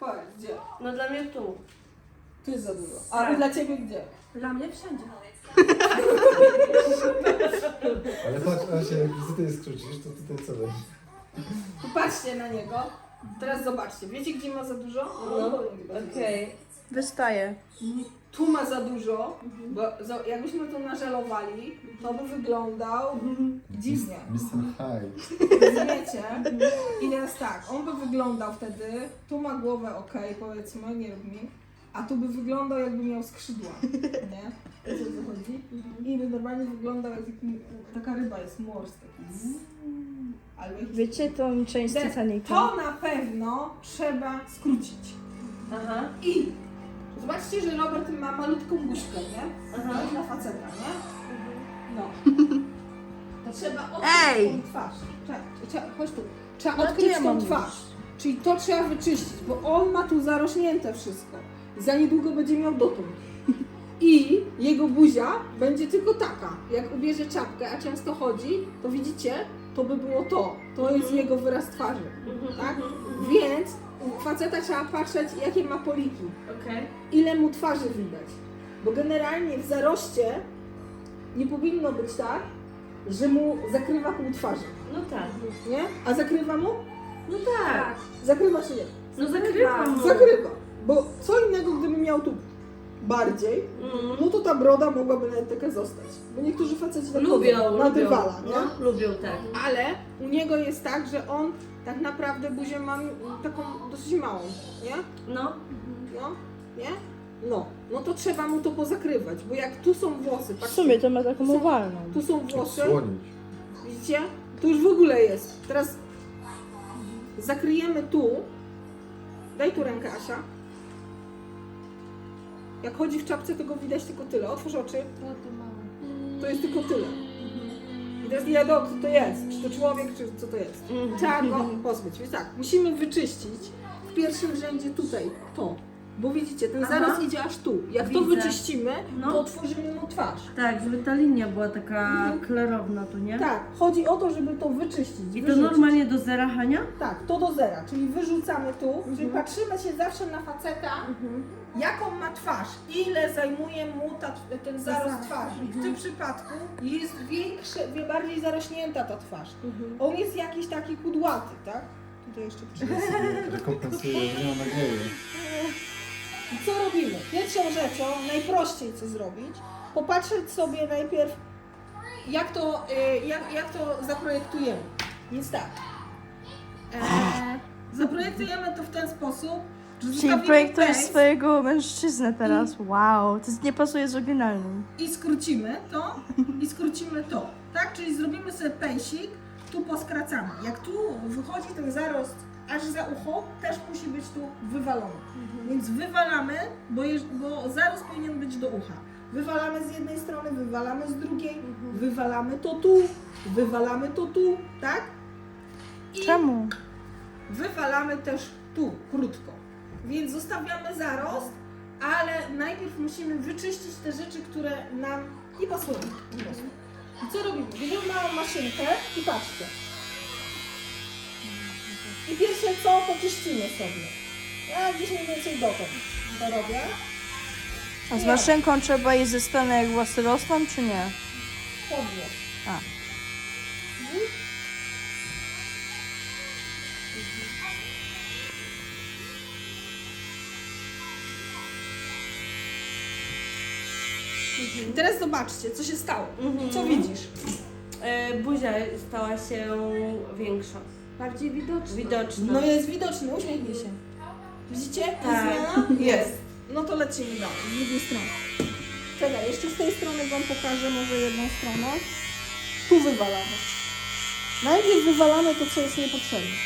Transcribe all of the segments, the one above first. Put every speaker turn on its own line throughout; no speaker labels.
Powiedz, gdzie?
No dla mnie tu.
Tu jest za dużo. A
Tak.
dla ciebie gdzie?
Dla mnie wszędzie.
Ale patrz, Asia, jak tutaj skrócisz, to tutaj co będzie?
Popatrzcie na niego. Teraz zobaczcie. Wiecie, gdzie ma za dużo?
No, Okej.
Wystaje.
Tu ma za dużo, bo za, jakbyśmy to nażelowali, to by wyglądał dziwnie.
Mr. High.
Rozumiecie? I teraz tak, on by wyglądał wtedy, tu ma głowę ok, powiedzmy, nie rób mi, a tu by wyglądał jakby miał skrzydła, nie? Wiecie o co chodzi? I by normalnie wyglądał jak taki, taka ryba jest mors taki. Albo jakiś...
Wiecie tą część Titanica?
To na pewno trzeba skrócić.
Aha.
I zobaczcie, że Robert ma malutką buźkę, nie?
Aha.
Na faceta, nie? No. To trzeba odkryć
Ej!
tą twarz. Trzeba, trzeba, chodź tu. Trzeba
No to
odkryć tą
mam
twarz. Czyli to trzeba wyczyścić, bo on ma tu zarośnięte wszystko. Za niedługo będzie miał dotąd. I jego buzia będzie tylko taka. Jak ubierze czapkę, a często chodzi, to widzicie, to by było to. To jest jego wyraz twarzy. Tak? Faceta trzeba patrzeć, jakie ma poliki
Okej.
ile mu twarzy widać. Bo generalnie w zaroście nie powinno być tak, że mu zakrywa pół twarzy,
No tak.
nie? A zakrywa mu?
No tak.
Zakrywa czy nie?
No zakrywam.
Zakrywa. Bo co innego, gdyby miał tu bardziej,
Mm.
no to ta broda mogłaby nawet taka zostać. Bo niektórzy faceci tak
Lubią,
na
lubią.
dywala, nie?
No, lubią tak.
Ale u niego jest tak, że on tak naprawdę buzię ma taką dosyć małą, nie?
No.
No, nie? No, no to trzeba mu to pozakrywać, bo jak tu są włosy,
W sumie to ma taką owalną.
tu są włosy,
Odsłonić.
widzicie? Tu już w ogóle jest. Teraz zakryjemy tu. Daj tu rękę, Asia. Jak chodzi w czapce, to go widać tylko tyle. Otwórz oczy. To jest tylko tyle. I teraz nie wiadomo, co to jest. Czy to człowiek, czy co to jest. Trzeba go pozbyć. Więc tak, musimy wyczyścić w pierwszym rzędzie tutaj to. Bo widzicie, ten
Aha.
zaraz idzie aż tu. Jak to
Widzę.
wyczyścimy,
No.
to otworzymy mu twarz.
Tak, żeby ta linia była taka klarowna tu, nie?
Tak, chodzi o to, żeby to wyczyścić.
I to
wyrzucić.
normalnie do zera, Hania?
Tak, to do zera, czyli wyrzucamy tu,
Mhm.
czyli patrzymy się zawsze na faceta, jaką ma twarz, ile zajmuje mu ta, ten zarost twarzy. I w tym przypadku jest większe, wie- bardziej zarośnięta ta twarz. On jest jakiś taki kudłaty, tak? Tutaj jeszcze przyjdę.
Rekompensuje, że nie ma nadziei.
I co robimy? Pierwszą rzeczą, najprościej co zrobić, popatrzeć sobie najpierw, jak to, y, jak, jak to zaprojektujemy. Więc tak. E, zaprojektujemy to w ten sposób, że
Czyli projektujesz swojego mężczyznę teraz. Wow, to nie pasuje z oryginalnym.
i skrócimy to i skrócimy to. Tak? Czyli zrobimy sobie pęsik, tu poskracamy. Jak tu wychodzi ten zarost aż za ucho, też musi być tu wywalony. Więc wywalamy, bo, jeż, bo zarost powinien być do ucha. Wywalamy z jednej strony, wywalamy z drugiej, wywalamy to tu, wywalamy to tu, tak? I
Czemu?
wywalamy też tu, krótko. Więc zostawiamy zarost, ale najpierw musimy wyczyścić te rzeczy, które nam nie pasują. prostu. I co robimy? Bierzemy małą maszynkę i patrzcie. I pierwsze co, to czyścimy sobie. Ja gdzieś mniej więcej dotąd to robię.
A z maszynką trzeba je ze strony jak włosy rosną, czy nie?
Podwóz.
A.
I teraz zobaczcie, co się stało.
Mhm.
Co widzisz?
E, buzia stała się większa.
Bardziej widoczne.
Widoczna.
No jest widoczny, uśmiechnij się. Widzicie? Jest
Tak.
zmiana?
Jest.
No to lecimy dalej, z drugiej strony. Czekaj, jeszcze z tej strony Wam pokażę może jedną stronę. Tu wywalamy. Najpierw wywalamy to, co jest niepotrzebne.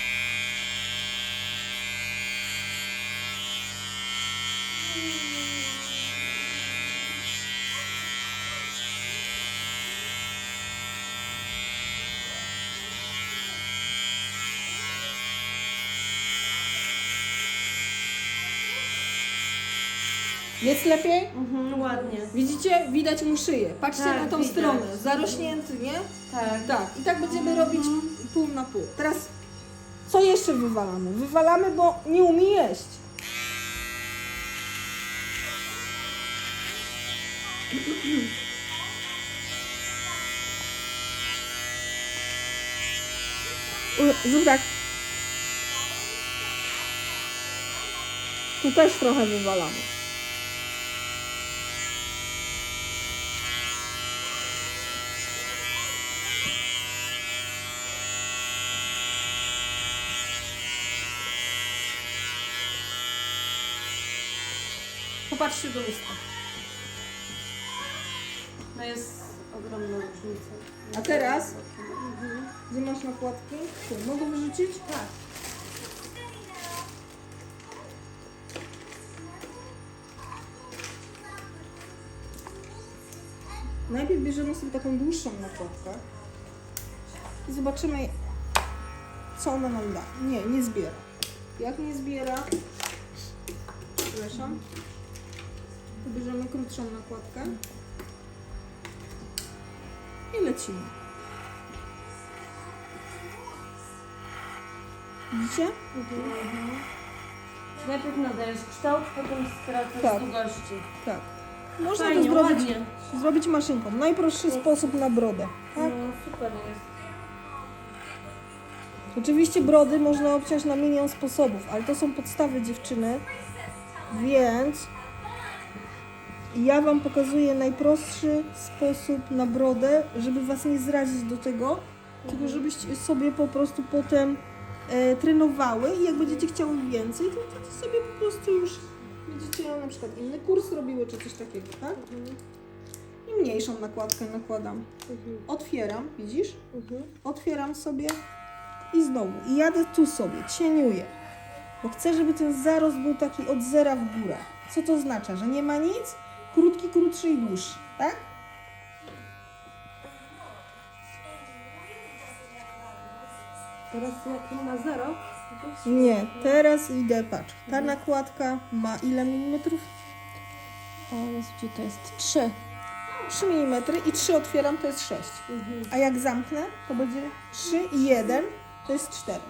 Jest lepiej?
Mhm, ładnie.
Widzicie? Widać mu szyję. Patrzcie
Tak,
na tą
widać.
stronę. Zarośnięty, nie?
Tak.
Tak. I tak będziemy robić pół na pół. Teraz Co jeszcze wywalamy? Wywalamy, bo nie umie jeść. U- Zrób tak. Tu też trochę wywalamy. Popatrzcie do usta.
No jest ogromna różnica.
A teraz? Gdzie masz nakładki? Tu, mogę wyrzucić?
Tak.
Najpierw bierzemy sobie taką dłuższą nakładkę i zobaczymy, co ona nam da. Nie, nie zbiera. Jak nie zbiera, przepraszam, bierzemy krótszą nakładkę i lecimy. Widzicie?
Najpierw nadajesz kształt, potem skracasz
Tak.
długości.
Tak. Można
Fajnie,
to zrobić,
ładnie.
zrobić maszynką. Najprostszy sposób na brodę. Tak?
No super jest.
Oczywiście brody można obciąć na milion sposobów, ale to są podstawy dziewczyny, więc ja Wam pokazuję najprostszy sposób na brodę, żeby Was nie zrazić do tego, tylko żebyście sobie po prostu potem e, trenowały i jak będziecie chciały więcej, to wtedy sobie po prostu już będziecie na przykład inny kurs robiły czy coś takiego, tak? I mniejszą nakładkę nakładam. Otwieram, widzisz? Otwieram sobie i znowu. I jadę tu sobie, cieniuję. Bo chcę, żeby ten zarost był taki od zera w górę. Co to oznacza? Że nie ma nic? Krótki, krótszy i dłuższy, tak?
Teraz jak na zero?
Nie, teraz idę, patrz. Ta nakładka ma ile milimetrów? O, jest, gdzie to jest? 3. 3 mm i 3 otwieram, to jest 6. A jak zamknę, to będzie 3 i 1, to jest 4.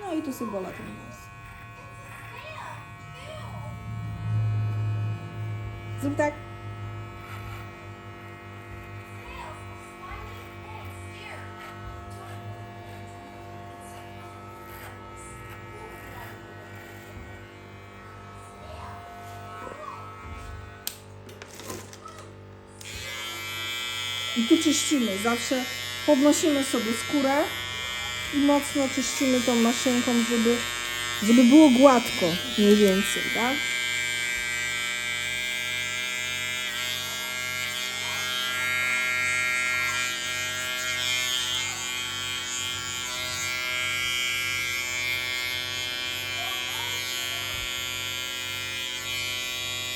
No i tu sybola ten nos. Zrób tak. I tu czyścimy. Zawsze podnosimy sobie skórę i mocno czyścimy tą maszynką, żeby, żeby było gładko mniej więcej, tak?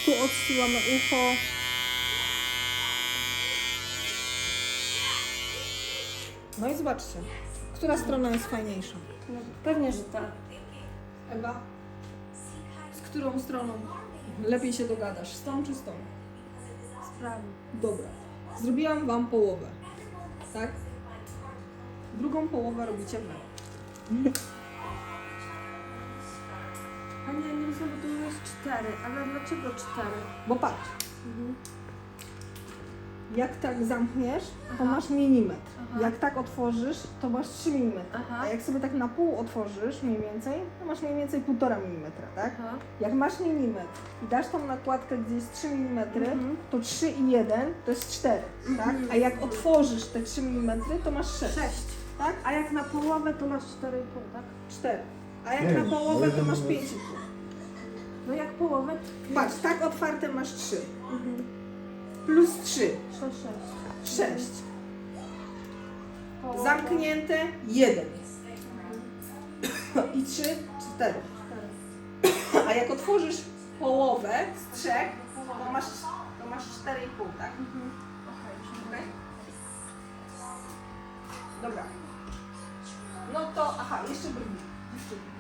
Tu odsyłamy ucho. No i zobaczcie, która strona jest fajniejsza.
No, pewnie, że tak.
Ewa, z którą stroną lepiej się dogadasz? Z tą czy z tą?
Sprawy.
Dobra. Zrobiłam Wam połowę. Tak? Drugą połowę robicie Wy.
A nie, nie bo tu jest cztery. Ale dlaczego cztery?
Bo patrz, jak tak zamkniesz, to
Aha.
masz milimetr.
Aha.
Jak tak otworzysz, to masz 3 mm.
Aha.
A jak sobie tak na pół otworzysz mniej więcej, to masz mniej więcej 1,5 mm, tak?
Aha.
Jak masz milimetr i dasz tą nakładkę, gdzie jest 3 mm,
Mhm.
to 3 i 1 to jest 4, tak? A jak otworzysz te 3 mm, to masz 6,
Sześć.
tak?
A jak na połowę, to masz cztery i pół, tak?
4. A jak
Nie,
na połowę, to masz
jest-
5,5.
No jak połowę?
Patrz, tak otwarte masz 3.
Mhm.
Plus 3,
To sześć.
6.
Połowa.
Zamknięte 1. I 3, 4. A jak otworzysz połowę z 3, to masz, to masz 4,5, tak? Okej? Dobra. No to, aha, jeszcze brwi.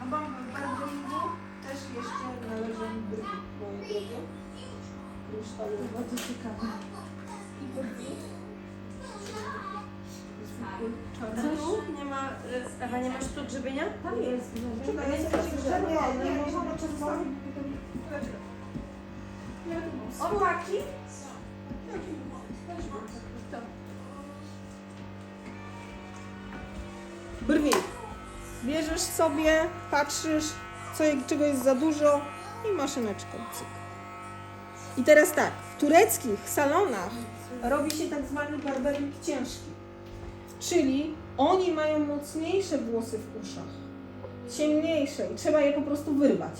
No bo barwingu też jeszcze należą brwi, moje drogie. Kryształowe.
Bardzo ciekawe.
i?
Nie ma... Ewa, nie masz tu grzebienia? Tam jest.
Czekaj, ja sobie czerwony, nie, może czerwony.
O, taki?
Brwi. Bierzesz sobie, patrzysz, co, czego jest za dużo i maszyneczką. Cyk. I teraz tak, w tureckich salonach robi się tak zwany barbering ciężki. Czyli oni mają mocniejsze włosy w uszach, ciemniejsze i trzeba je po prostu wyrwać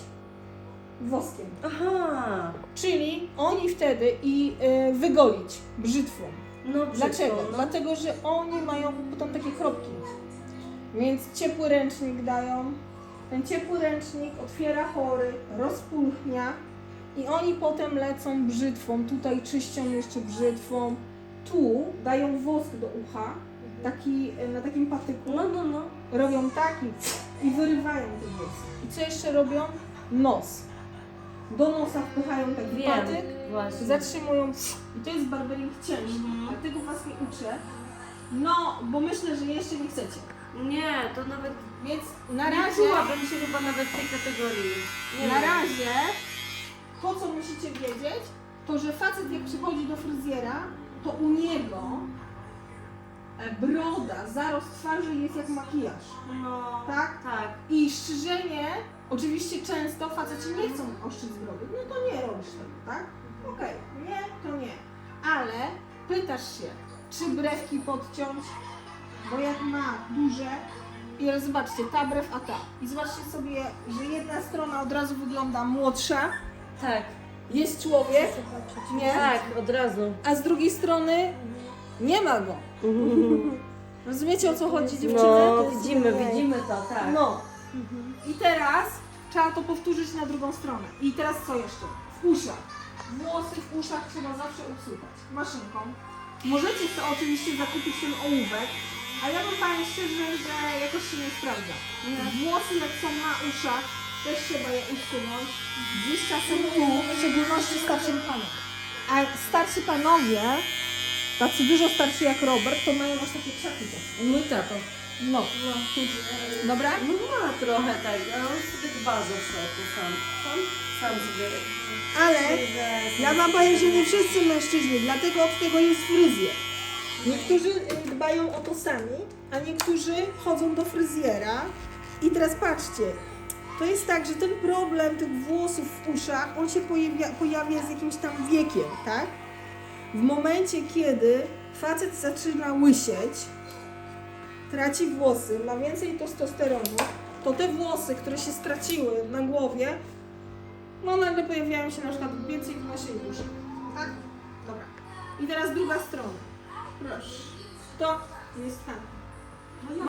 woskiem.
Aha.
Czyli oni wtedy i y, wygolić brzytwą.
No
Dlaczego?
brzydko, no.
Dlatego, że oni mają potem takie kropki. Więc ciepły ręcznik dają. Ten ciepły ręcznik otwiera chory, rozpulchnia i oni potem lecą brzytwą. Tutaj czyścią jeszcze brzytwą. Tu dają wosk do ucha, taki, e, na takim patyku.
No, no, no.
Robią taki i wyrywają te włosy. I co jeszcze robią? Nos. Do nosa wpychają taki
Wiem.
patyk
Właśnie.
zatrzymują i to jest barbering ciężki,
Mhm.
a tego was nie uczę. No, bo myślę, że jeszcze nie chcecie.
Nie, to nawet...
Więc na
Nie
razie,
czułabym się chyba nawet w tej kategorii. Nie
na
wiem.
razie, to co musicie wiedzieć, to że facet jak przychodzi do fryzjera, to u niego e, broda, zarost twarzy jest jak makijaż,
No,
tak?
tak.
I strzyżenie, oczywiście często faceci nie chcą oszczędzić brody, no to nie robisz tego, tak? Okej, nie, to nie. Ale pytasz się, czy brewki podciąć, bo jak ma duże, i zobaczcie, ta brew, a ta. I zobaczcie sobie, że jedna strona od razu wygląda młodsza,
Tak.
jest człowiek, nie?
Tak, od razu.
A z drugiej strony nie ma go. Rozumiecie o co chodzi dziewczyny?
No, widzimy, widzimy to, tak.
No. I teraz trzeba to powtórzyć na drugą stronę. I teraz co jeszcze? W uszach. Włosy w uszach trzeba zawsze usuwać maszynką. Możecie sobie oczywiście zakupić ten ołówek, ale ja bym Pani szczerze, że jakoś się nie sprawdza. Włosy jak są na uszach, też trzeba je usunąć. Gdzieś czasem tu, w szczególności starszym panom. A starsi panowie, tacy dużo starsi jak Robert, to mają aż takie krzaki też.
Mój tato.
No. Dobra?
No ma trochę tak, ale on sobie dba zawsze o to sam. Sam, sam sobie.
Ale
Że-
ja wam powiem, że nie wszyscy mężczyźni, dlatego od tego jest fryzjer. Niektórzy y, dbają o to sami, a niektórzy chodzą do fryzjera. I teraz patrzcie, to jest tak, że ten problem tych włosów w uszach, on się pojawia, pojawia z jakimś tam wiekiem, tak? W momencie, kiedy facet zaczyna łysieć, traci włosy, ma więcej testosteronu, to te włosy, które się straciły na głowie, no nagle pojawiają się na przykład więcej w naszej uszy. Tak? Dobra. I teraz druga strona. Proszę. To jest tak.